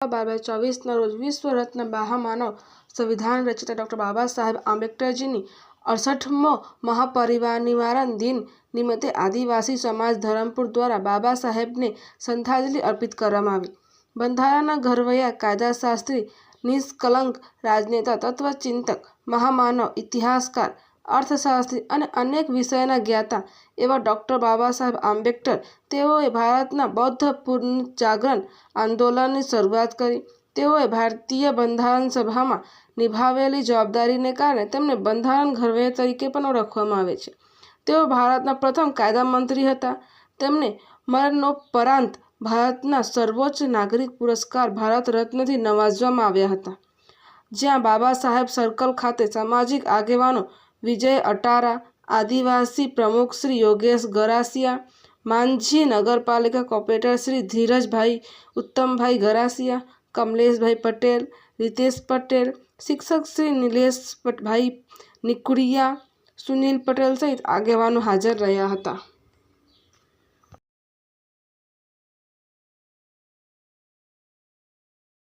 બાર ચોવીસના રોજ વિશ્વ રત્ન સંવિધાન રચિતા ડૉક્ટર બાબા આંબેડકરજીની અડસઠમો મહાપરિવારનિવારણ દિન નિમિત્તે આદિવાસી સમાજ ધરમપુર દ્વારા બાબા સાહેબને શ્રદ્ધાંજલિ અર્પિત કરવામાં આવી. બંધારણના ઘરવૈયા કાયદાશાસ્ત્રી નિષ્કલંક રાજનેતા, તત્વચિંતક, મહામાનવ, ઇતિહાસકાર અર્થશાસ્ત્રી અને અનેક વિષયના જ્ઞાતા એવા ડૉક્ટર બાબા સાહેબ આંબેડકર, તેઓએ ભારતના બૌદ્ધ પુનર્જાગરણ આંદોલનની શરૂઆત કરી. તેઓએ ભારતીય બંધારણ સભામાં નિભાવેલી જવાબદારીને કારણે તેમને બંધારણ ઘડવૈયા તરીકે પણ ઓળખવામાં આવે છે. તેઓ ભારતના પ્રથમ કાયદા મંત્રી હતા. તેમને મરણોપરાંત ભારતના સર્વોચ્ચ નાગરિક પુરસ્કાર ભારત રત્નથી નવાજવામાં આવ્યા હતા. જ્યાં બાબા સાહેબ સર્કલ ખાતે સામાજિક આગેવાનો વિજય અટારા, આદિવાસી પ્રમુખ શ્રી યોગેશ ગરાસિયા માંઝી નગરપાલિકા કોર્પોરેટર શ્રી ધીરજભાઈ, ઉત્તમભાઈ ગરાસિયા, કમલેશભાઈ પટેલ, રીતેશ પટેલ, શિક્ષક શ્રી નિલેશભાઈ નિકુડિયા, સુનિલ પટેલ સહિત આગેવાનો હાજર રહ્યા હતા.